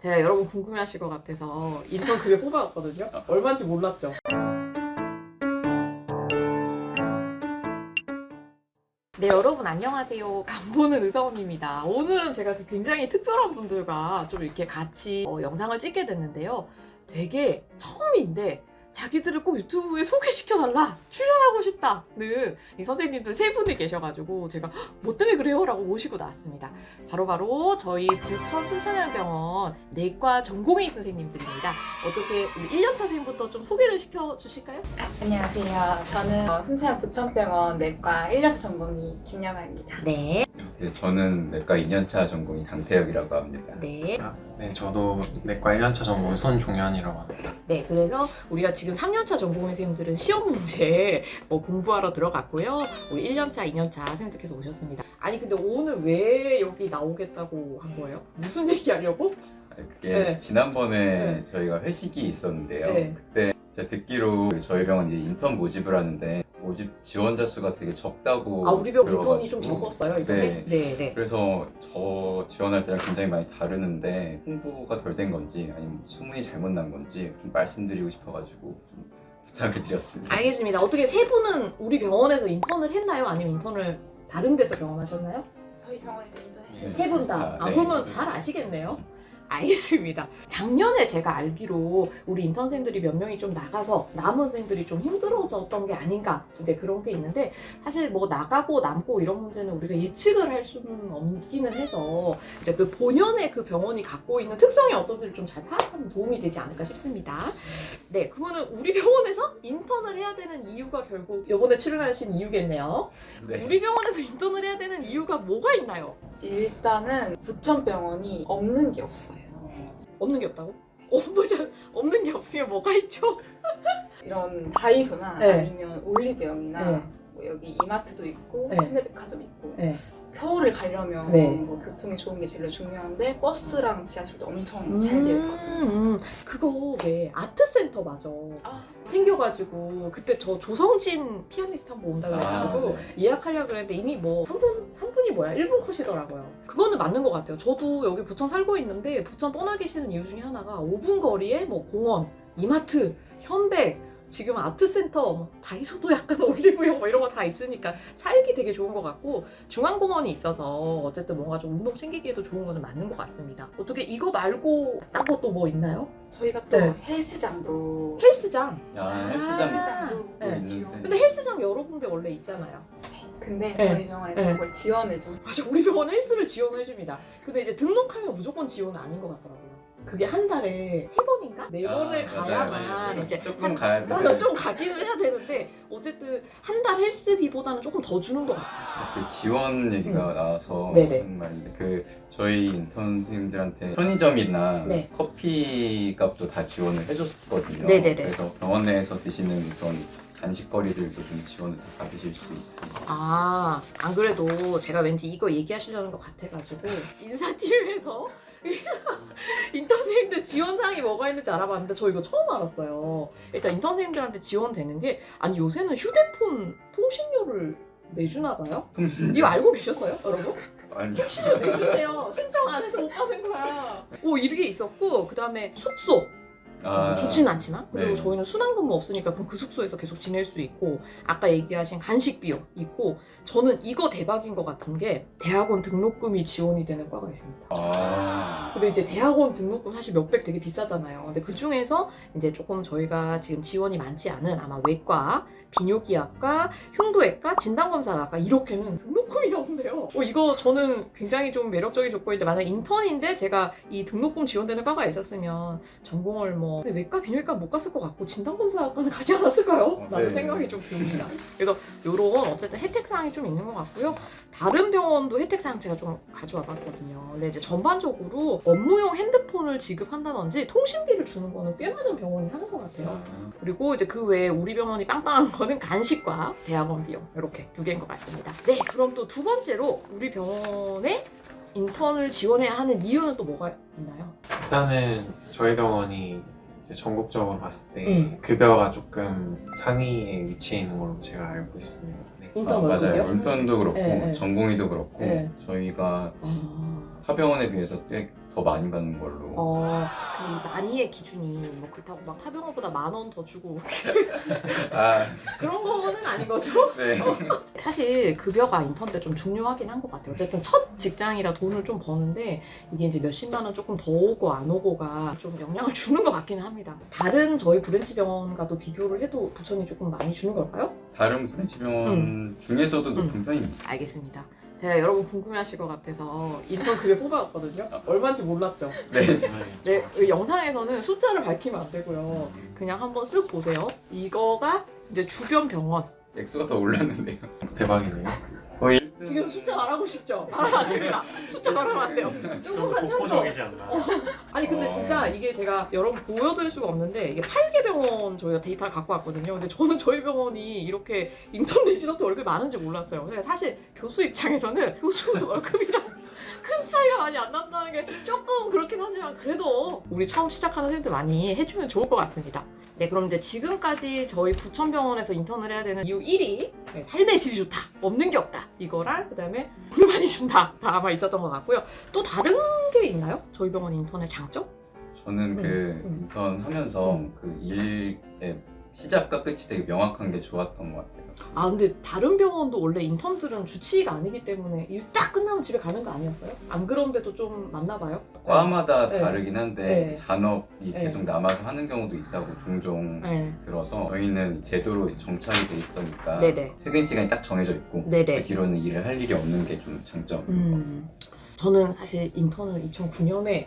제가 여러분 궁금해하실 것 같아서 인턴 급여 뽑아왔거든요. 얼마인지 몰랐죠. 네 여러분 안녕하세요. 간보는 의사원입니다. 오늘은 제가 굉장히 특별한 분들과 좀 이렇게 같이 어, 영상을 찍게 됐는데요. 되게 처음인데 자기들을 꼭 유튜브에 소개시켜달라 출연하고 싶다는 이 선생님들 세 분이 계셔가지고 제가 "헉, 뭐 때문에 그래요? 라고 모시고 나왔습니다. 바로 바로 저희 부천 순천향병원 내과 전공의 선생님들입니다. 어떻게 우리 1년차 선생님부터 좀 소개를 시켜주실까요? 안녕하세요. 저는 어, 순천향 부천병원 내과 1년차 전공의 김영아입니다. 네. 네, 저는 내과 2년차 전공이 강태혁이라고 합니다. 네. 아, 네, 저도 내과 1년차 전공 손종현이라고 합니다. 네, 그래서 우리가 지금 3년차 전공의 선생님들은 시험 문제 뭐 공부하러 들어갔고요. 우리 1년차, 2년차 선생님들께서 오셨습니다. 아니, 근데 오늘 왜 여기 나오겠다고 한 거예요? 무슨 얘기 하려고? 아니, 그게 네. 지난번에 네. 저희가 회식이 있었는데요. 네. 그때 제가 듣기로 저희 병원 이제 인턴 모집을 하는데 모집 지원자 수가 되게 적다고 아, 우리 병 인턴이 좀 들어가지고 적었어요, 이번에? 네. 네, 네. 그래서 저 지원할 때랑 굉장히 많이 다르는데 홍보가 덜 된 건지 아니면 소문이 잘못 난 건지 좀 말씀드리고 싶어가지고 좀 부탁을 드렸습니다. 알겠습니다. 어떻게 세 분은 우리 병원에서 인턴을 했나요? 아니면 인턴을 다른 데서 경험하셨나요? 저희 병원에서 인턴했어요. 네. 세 분 다. 아, 네. 그러면 잘 아시겠네요. 알겠습니다. 작년에 제가 알기로 우리 인턴 선생님들이 몇 명이 좀 나가서 남은 선생님들이 좀 힘들어졌던 게 아닌가 이제 그런 게 있는데 사실 뭐 나가고 남고 이런 문제는 우리가 예측을 할 수는 없기는 해서 이제 그 본연의 그 병원이 갖고 있는 특성이 어떤지를 좀 잘 파악하면 도움이 되지 않을까 싶습니다. 네, 그러면은 우리 병원에서 인턴을 해야 되는 이유가 결국 이번에 출연하신 이유겠네요. 네. 우리 병원에서 인턴을 해야 되는 이유가 뭐가 있나요? 일단은 부천병원이 없는 게 없어요. 없는 게 없다고? 어, 뭐죠? 없는 게 없으면 뭐가 있죠? 이런 다이소나 네. 아니면 올리브영이나 네. 뭐 여기 이마트도 있고 네. 현대백화점 있고 네. 서울을 가려면 네. 뭐 교통이 좋은 게 제일 중요한데 버스랑 지하철도 엄청 잘 되어 있거든요. 음, 음. 그거 왜 아트센터 맞아. 아, 생겨가지고 그때 저 조성진 피아니스트 한 번 온다 그래가지고 아, 네. 예약하려고 그랬는데 이미 뭐 3 분, 3분이 뭐야? 1분 컷이더라고요. 그거는 맞는 것 같아요. 저도 여기 부천 살고 있는데 부천 떠나기 싫은 이유 중에 하나가 5분 거리에 뭐 공원, 이마트, 현백, 지금 아트센터, 뭐 다이소도 약간 올리브영 뭐 이런 거 다 있으니까 살기 되게 좋은 것 같고 중앙공원이 있어서 어쨌든 뭔가 좀 운동 챙기기에도 좋은 거는 맞는 것 같습니다. 어떻게 이거 말고 딴 것도 뭐 있나요? 저희가 또 네. 헬스장도 헬스장. 아, 아, 헬스장 헬스장도 네. 근데 헬스장 여러 군데 원래 있잖아요. 근데 네. 저희 병원에서 네. 그걸 지원을 좀 맞아, 우리 병원 헬스를 지원해 줍니다. 근데 이제 등록하면 무조건 지원은 아닌 것 같더라고요. 그게 한 달에 세 번인가 네 번을 아, 맞아요. 가야만 그래서 이제 조금 한- 가야 돼. 맞아, 좀 가기는 해야 되는데 어쨌든 한 달 헬스비보다는 조금 더 주는 것 같아요. 그 지원 얘기가 나와서 음. 네네. 하는 말인데 그 저희 인턴 선생님들한테 편의점이나 네. 커피 값도 다 지원을 해줬거든요. 네네네. 그래서 병원 내에서 드시는 그런 간식거리들도 좀 지원을 다 받으실 수 있습니다. 아, 안 그래도 제가 왠지 이거 얘기하시려는 것 같아가지고 인사팀에서 인턴 선생님들 지원사항이 뭐가 있는지 알아봤는데 저 이거 처음 알았어요. 일단 인턴 선생님들한테 지원되는 게 아니 요새는 휴대폰 통신료를 내주나 봐요? 이거 알고 계셨어요, 여러분? 아니 내주세요. 신청 안 해서 못 받는 거야. 오, 이게 있었고 그 다음에 숙소 아, 좋진 않지만 그리고 네. 저희는 순환 근무 없으니까 그럼 그 숙소에서 계속 지낼 수 있고 아까 얘기하신 간식 비용 있고 저는 이거 대박인 것 같은 게 대학원 등록금이 지원이 되는 과가 있습니다. 아, 근데 이제 대학원 등록금 사실 몇백 되게 비싸잖아요. 근데 그 중에서 이제 조금 저희가 지금 지원이 많지 않은 아마 외과, 비뇨기학과, 흉부외과, 진단검사학과 이렇게는 등록금이 없네요. 어, 이거 저는 굉장히 좀 매력적인 조건인데 만약 인턴인데 제가 이 등록금 지원되는 과가 있었으면 전공을 뭐 외과, 비뇨기과 못 갔을 것 같고 진단검사학과는 가지 않았을까요? 어, 라는 네. 생각이 좀 듭니다. 그래서 요런 어쨌든 혜택사항이 좀 있는 것 같고요. 다른 병원도 혜택사항 제가 좀 가져와 봤거든요. 근데 이제 전반적으로 업무용 핸드폰을 지급한다든지 통신비를 주는 거는 꽤 많은 병원이 하는 것 같아요. 그리고 이제 그 외에 우리 병원이 빵빵한 거는 간식과 대학원 비용 이렇게 두 개인 것 같습니다. 네, 그럼 또 두 번째로 우리 병원에 인턴을 지원해야 하는 이유는 또 뭐가 있나요? 일단은 저희 병원이 이제 전국적으로 봤을 때 음. 급여가 조금 상위에 위치해 있는 걸로 제가 알고 있습니다. 네. 아, 인턴 맞아요. 월급이요? 인턴도 그렇고 네, 네. 전공의도 그렇고 네. 저희가 아, 타병원에 비해서 꽤 더 많이 받는 걸로. 어, 그 난이의 기준이 뭐 그렇다고 막 타병어보다 만 원 더 주고 아, 그런 거는 아닌 거죠? 네. 사실 급여가 인턴 때 좀 중요하긴 한 것 같아요. 어쨌든 첫 직장이라 돈을 좀 버는데 이게 이제 몇십만 원 조금 더 오고 안 오고가 좀 영향을 주는 것 같기는 합니다. 다른 저희 브랜치 병원과도 비교를 해도 부천이 조금 많이 주는 걸까요? 다른 브랜치 병원 중에서도 높은 편입니다. 알겠습니다. 제가 여러분 궁금해하실 것 같아서 인턴 급여 뽑아왔거든요. 얼마인지 몰랐죠? 네. 네, 이 영상에서는 숫자를 밝히면 안 되고요. 그냥 한번 쓱 보세요. 이거가 이제 주변 병원. 액수가 더 올랐는데요. 대박이네요. 거의 1등. 지금 숫자 말하고 싶죠? 말하면 안 됩니다. 숫자 말하면 안 돼요. 조금만 참고. 독보적이지 않나. 아니 근데 어. 진짜 이게 제가 여러분 보여드릴 수가 없는데 이게 8개 병원 저희가 데이터를 갖고 왔거든요. 근데 저는 저희 병원이 이렇게 인턴 레지던트 월급이 많은지 몰랐어요. 근데 사실 교수 입장에서는 교수도 월급이랑 큰 차이가 많이 안 난다는 게 조금 그렇긴 하지만 그래도 우리 처음 시작하는 선생님들 많이 해주면 좋을 것 같습니다. 네, 그럼 이제 지금까지 저희 부천병원에서 인턴을 해야 되는 이유 1위 네, 삶의 질이 좋다, 없는 게 없다 이거랑 그다음에 돈을 많이 준다 다 아마 있었던 것 같고요. 또 다른 게 있나요? 저희 병원 인턴의 장점? 저는 그 음. 인턴 하면서 음. 그 일의 시작과 끝이 되게 명확한 게 좋았던 것 같아요. 아 근데 다른 병원도 원래 인턴들은 주치의가 아니기 때문에 일 딱 끝나면 집에 가는 거 아니었어요? 안 그런데도 좀 많나 봐요? 과마다 네. 다르긴 한데 네. 잔업이 네. 계속 남아서 하는 경우도 있다고 종종 네. 들어서 저희는 제도로 정착이 돼 있으니까 네네. 퇴근 시간이 딱 정해져 있고 네네. 그 뒤로는 일을 할 일이 없는 게 좀 장점인 것 같습니다. 음, 저는 사실 인턴을 2009년에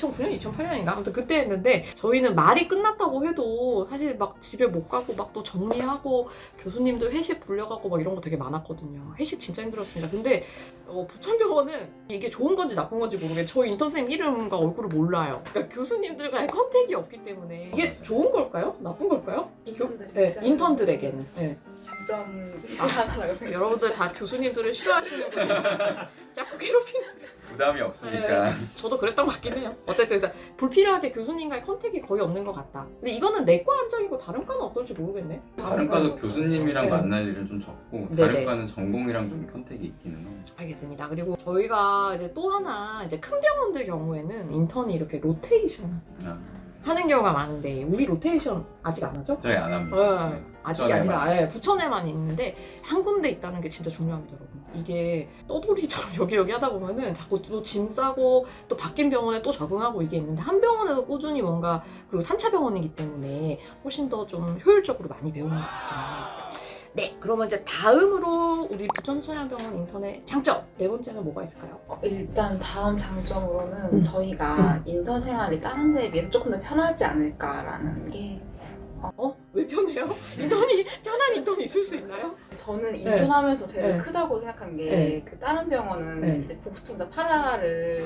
2009년, 2008년인가 아무튼 그때 했는데 저희는 말이 끝났다고 해도 사실 막 집에 못 가고 막 또 정리하고 교수님들 회식 불려가고 막 이런 거 되게 많았거든요. 회식 진짜 힘들었습니다. 근데 어, 부천병원은 이게 좋은 건지 나쁜 건지 모르겠는데 저희 인턴 선생님 이름과 얼굴을 몰라요. 그러니까 교수님들과의 컨택이 없기 때문에 이게. 좋은 걸까요? 나쁜 걸까요? 인턴들 네, 인턴들에게는. 네. 장점 중에 아, 하나라고 생각해요. 여러분들 다 교수님들을 싫어하시는 분이 자꾸 괴롭히는 부담이 없으니까 저도 그랬던 것 같긴 해요. 어쨌든 일단 불필요하게 교수님과의 컨택이 거의 없는 것 같다. 근데 이거는 내과 한정이고 다른 과는 어떨지 모르겠네. 다른 과도 교수님이랑 네. 만날 일은 좀 적고 네네. 다른 과는 전공이랑 좀 컨택이 있기는 해요. 알겠습니다. 그리고 저희가 이제 또 하나 이제 큰 병원들 경우에는 인턴이 이렇게 로테이션 아, 하는 경우가 많은데 우리 로테이션 아직 안 하죠? 저희 안 합니다. 네, 아직이 부천에만. 아니라 예, 부천에만 있는데 한 군데 있다는 게 진짜 중요합니다, 여러분. 이게 떠돌이처럼 여기 여기 하다 보면은 자꾸 또 짐 싸고 또 바뀐 병원에 또 적응하고 이게 있는데 한 병원에서 꾸준히 뭔가 그리고 3차 병원이기 때문에 훨씬 더 좀 효율적으로 많이 배우는 것 같긴 해요. 네, 그러면 이제 다음으로 우리 부천소양병원 인턴의 장점 네 번째는 뭐가 있을까요? 어, 일단 다음 장점으로는 음. 저희가 인턴 생활이 다른 데에 비해서 조금 더 편하지 않을까라는 게 어? 왜 편해요? 인턴이 편한 인턴이 있을 수 있나요? 저는 인턴하면서 제일 네. 크다고 생각한 게 네. 그 다른 병원은 네. 이제 복수청자 파라를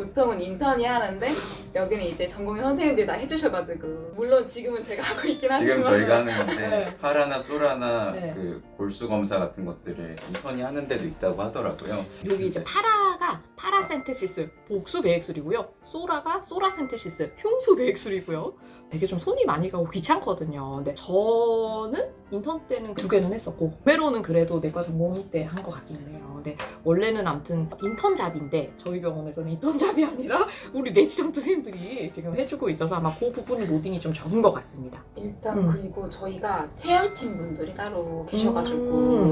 보통은 인턴이 하는데 여기는 이제 전공의 선생님들이 다 해주셔가지고 물론 지금은 제가 하고 있긴 하지만 지금 저희가 하는 건데 네. 파라나 소라나 네. 그 골수 검사 같은 것들을 인턴이 하는 데도 있다고 하더라고요. 여기 이제 파라가 파라센테시스 복수 배액술이고요. 소라가 소라센테시스 흉수 배액술이고요. 되게 좀 손이 많이 가고 귀찮거든요. 근데 저는 인턴 때는 두 개는 했었고 배로는 그래도 내과 전공의 때 한 것 같기는 해요. 근데 원래는 아무튼 인턴 잡인데 저희 병원에서는 인턴 잡이 아니라 우리 레지던트 선생님들이 지금 해주고 있어서 아마 그 부분은 로딩이 좀 적은 것 같습니다. 일단 음. 그리고 저희가 체열팀 분들이 따로 계셔가지고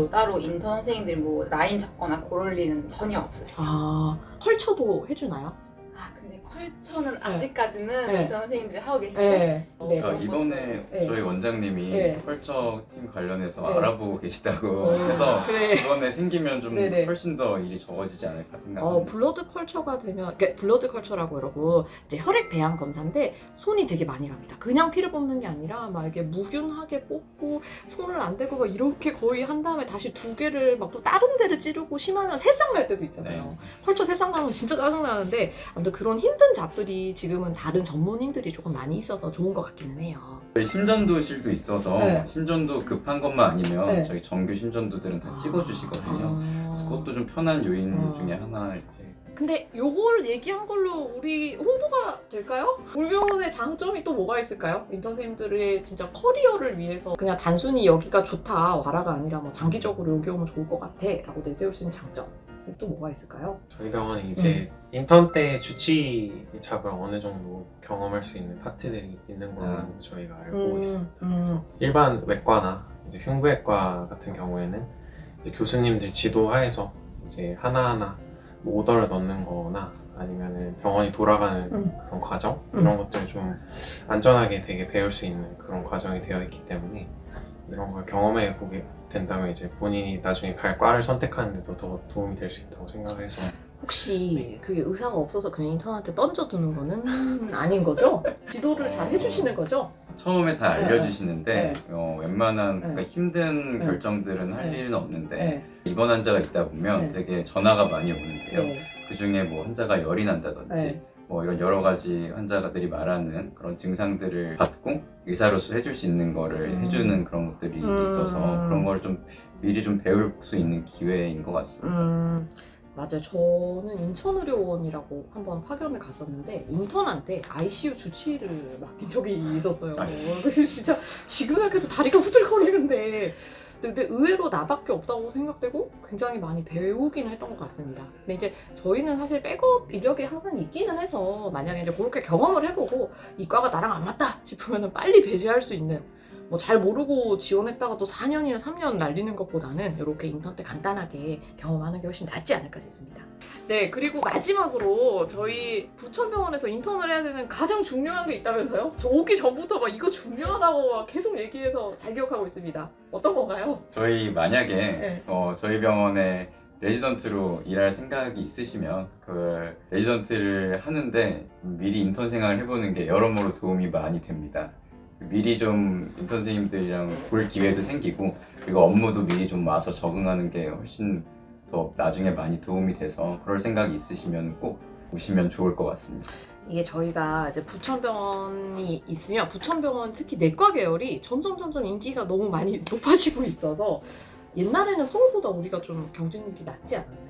음. 따로 인턴 선생님들이 뭐 라인 잡거나 그럴 리는 전혀 없으세요. 아 컬처도 해주나요? 아 근데 컬처는 아직까지는 네. 인턴 선생님들이 하고 계신데 네. 어, 네. 아, 이번에 네. 저희 원장님이 네. 컬처 팀 관련해서 네. 알아보고 계시다고 어, 해서 그래. 이번에 생기면 좀 네 네. 훨씬 더 일이 적어지지 않을까 어, 생각합니다. 블러드 컬처가 되면, 그러니까 블러드 컬처라고 그러고, 이제 혈액 배양 검사인데, 손이 되게 많이 갑니다. 그냥 피를 뽑는 게 아니라, 막 이렇게 무균하게 뽑고, 손을 안 대고, 막 이렇게 거의 한 다음에 다시 두 개를 막 또 다른 데를 찌르고, 심하면 새싹 날 때도 있잖아요. 네. 컬처 새싹 나면 진짜 짜증 나는데, 아무튼 그런 힘든 잡들이 지금은 다른 전문인들이 조금 많이 있어서 좋은 것 같기는 해요. 저희 심전도실도 있어서 네. 심전도 급한 것만 아니면 네. 저희 정규 심전도들은 다 찍어주시거든요. 아. 그래서 그것도 좀 편한 요인 아. 중에 하나일지. 근데 요걸 얘기한 걸로 우리 홍보가 될까요? 우리 병원의 장점이 또 뭐가 있을까요? 인턴 선생님들의 진짜 커리어를 위해서 그냥 단순히 여기가 좋다 와라가 아니라 뭐 장기적으로 여기 오면 좋을 것 같아 라고 내세울 수 있는 장점 또 뭐가 있을까요? 저희 병원은 이제 인턴 때 주치 잡을 어느 정도 경험할 수 있는 파트들이 있는 걸로 아. 저희가 알고 음, 있습니다. 음. 그래서 일반 외과나 이제 흉부외과 같은 경우에는 이제 교수님들 지도하에서 이제 하나하나 뭐 오더를 넣는 거나 아니면은 병원이 돌아가는 음. 그런 과정 음. 이런 것들을 좀 안전하게 되게 배울 수 있는 그런 과정이 되어 있기 때문에 이런 걸 경험해 보게 된다면 이제 본인이 나중에 갈 과를 선택하는데도 더 도움이 될 수 있다고 생각해서 혹시 그게 의사가 없어서 그냥 인턴한테 던져두는 거는 아닌 거죠? 지도를 잘 해주시는 거죠? 처음에 다 네, 알려주시는데 네. 어, 웬만한 네. 그러니까 힘든 네. 결정들은 할 네. 일은 없는데 네. 입원 환자가 있다 보면 네. 되게 전화가 많이 오는데요. 네. 그 중에 뭐 환자가 열이 난다든지 네. 뭐 이런 여러 가지 환자들이 말하는 그런 증상들을 받고 의사로서 해줄 수 있는 거를 음. 해주는 그런 것들이 음. 있어서 그런 걸 좀 미리 좀 배울 수 있는 기회인 것 같습니다. 음, 맞아요. 저는 인천의료원이라고 한번 파견을 갔었는데 인턴한테 ICU 주치의를 맡긴 적이 있었어요. 아. 진짜 지금 생각해도 다리가 후들거리는데 근데 의외로 나밖에 없다고 생각되고 굉장히 많이 배우긴 했던 것 같습니다. 근데 이제 저희는 사실 백업 이력이 항상 있기는 해서 만약에 이제 그렇게 경험을 해보고 이과가 나랑 안 맞다 싶으면 빨리 배제할 수 있는 뭐 잘 모르고 지원했다가 또 4년이나 3년 날리는 것보다는 이렇게 인턴 때 간단하게 경험하는 게 훨씬 낫지 않을까 싶습니다. 네, 그리고 마지막으로 저희 부천병원에서 인턴을 해야 되는 가장 중요한 게 있다면서요? 저 오기 전부터 막 이거 중요하다고 막 계속 얘기해서 잘 기억하고 있습니다. 어떤 건가요? 저희 만약에 네. 어, 저희 병원에 레지던트로 일할 생각이 있으시면 그 레지던트를 하는데 미리 인턴 생활을 해보는 게 여러모로 도움이 많이 됩니다. 미리 좀 선생님들이랑 볼 기회도 생기고 그리고 업무도 미리 좀 와서 적응하는 게 훨씬 더 나중에 많이 도움이 돼서 그럴 생각이 있으시면 꼭 오시면 좋을 것 같습니다. 이게 저희가 이제 부천병원이 있으면 부천병원 특히 내과 계열이 점점 점점 인기가 너무 많이 높아지고 있어서 옛날에는 서울보다 우리가 좀 경쟁률이 낮지 않았나요?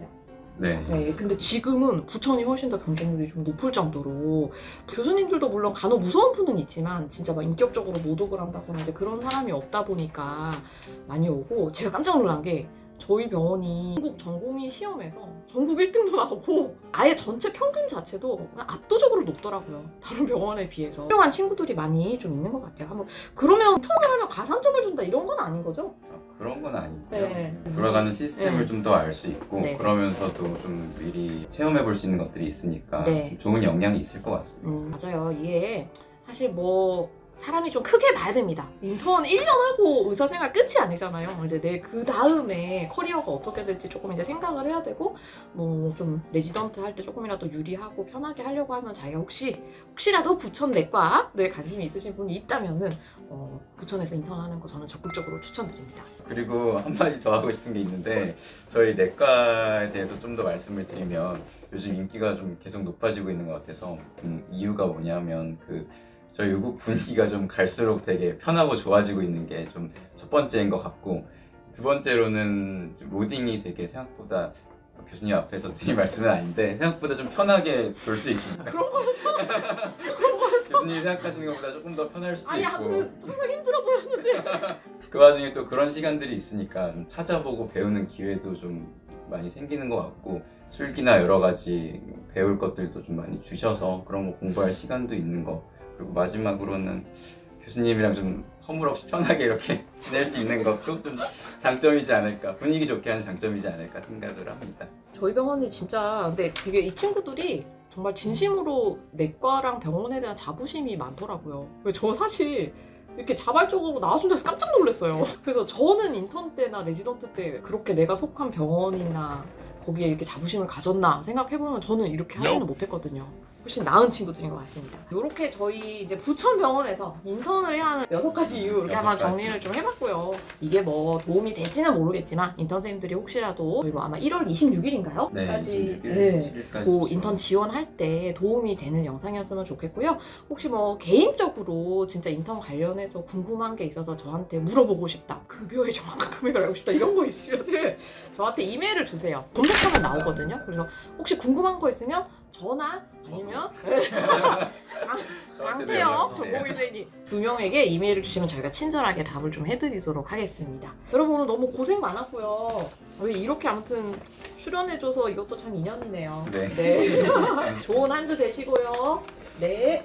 네. 네, 근데 지금은 부천이 훨씬 더 경쟁률이 좀 높을 정도로 교수님들도 물론 간혹 무서운 분은 있지만 진짜 막 인격적으로 모독을 한다거나 이제 그런 사람이 없다 보니까 많이 오고 제가 깜짝 놀란 게 저희 병원이 전국 전공의 시험에서 전국 1등도 나오고 아예 전체 평균 자체도 압도적으로 높더라고요. 다른 병원에 비해서. 훌륭한 친구들이 많이 좀 있는 것 같아요. 한번 그러면 인턴을 하면 가산점을 준다 이런 건 아닌 거죠? 아, 그런 건 아니고요. 네. 돌아가는 시스템을 네. 좀더 알 수 있고 네. 그러면서도 좀 미리 체험해 볼 수 있는 것들이 있으니까 네. 좋은 영향이 있을 것 같습니다. 음, 맞아요. 이게 사실 뭐 사람이 좀 크게 봐야 됩니다. 인턴 1년 하고 의사 생활 끝이 아니잖아요. 이제 내 그 다음에 커리어가 어떻게 될지 조금 이제 생각을 해야 되고 뭐 좀 레지던트 할 때 조금이라도 유리하고 편하게 하려고 하면 자기가 혹시 혹시라도 부천 내과에 관심이 있으신 분이 있다면은 어, 부천에서 인턴하는 거 저는 적극적으로 추천드립니다. 그리고 한마디 더 하고 싶은 게 있는데 저희 내과에 대해서 좀 더 말씀을 드리면 요즘 인기가 좀 계속 높아지고 있는 것 같아서 음, 이유가 뭐냐면 그 저희 의국 분위기가 좀 갈수록 되게 편하고 좋아지고 있는 게 좀 첫 번째인 것 같고 두 번째로는 좀 로딩이 되게 생각보다 교수님 앞에서 드릴 말씀은 아닌데 생각보다 좀 편하게 돌 수 있습니다. 그런 거였어? 그런 거였어? 교수님이 생각하시는 것보다 조금 더 편할 수도 아니 있고 아까 항상 힘들어 보였는데. 그 와중에 또 그런 시간들이 있으니까 좀 찾아보고 배우는 기회도 좀 많이 생기는 것 같고 술기나 여러 가지 배울 것들도 좀 많이 주셔서 그런 거 공부할 시간도 있는 거 그리고 마지막으로는 교수님이랑 좀 허물없이 편하게 이렇게 지낼 수 있는 것도 좀 장점이지 않을까 분위기 좋게 하는 장점이지 않을까 생각을 합니다. 저희 병원이 진짜 근데 되게 이 친구들이 정말 진심으로 내과랑 병원에 대한 자부심이 많더라고요. 저 사실 이렇게 자발적으로 나와준 데서 깜짝 놀랐어요. 그래서 저는 인턴 때나 레지던트 때 그렇게 내가 속한 병원이나 거기에 이렇게 자부심을 가졌나 생각해보면 저는 이렇게 하지는 못했거든요. 훨씬 나은 친구들인 것 같습니다. 이렇게 저희 이제 부천병원에서 인턴을 해야 하는 여섯 가지 이유 이렇게 한번. 정리를 좀 해봤고요. 이게 뭐 도움이 될지는 모르겠지만 인턴 선생님들이 혹시라도 뭐 아마 1월 26일인가요? 네, 까지 26일, 네. 27일까지 그 인턴 지원할 때 도움이 되는 영상이었으면 좋겠고요. 혹시 뭐 개인적으로 진짜 인턴 관련해서 궁금한 게 있어서 저한테 물어보고 싶다. 급여의 정확한 금액을 알고 싶다. 이런 거 있으면 저한테 이메일을 주세요. 검색하면 나오거든요. 그래서 혹시 궁금한 거 있으면 전화 아니면 아, 저한테도 강태영 연락 주세요. 전공의생이 두 명에게 이메일을 주시면 저희가 친절하게 답을 좀 해드리도록 하겠습니다. 여러분 오늘 너무 고생 많았고요. 왜 이렇게 아무튼 출연해줘서 이것도 참 인연이네요. 네. 네. 좋은 한 주 되시고요. 네.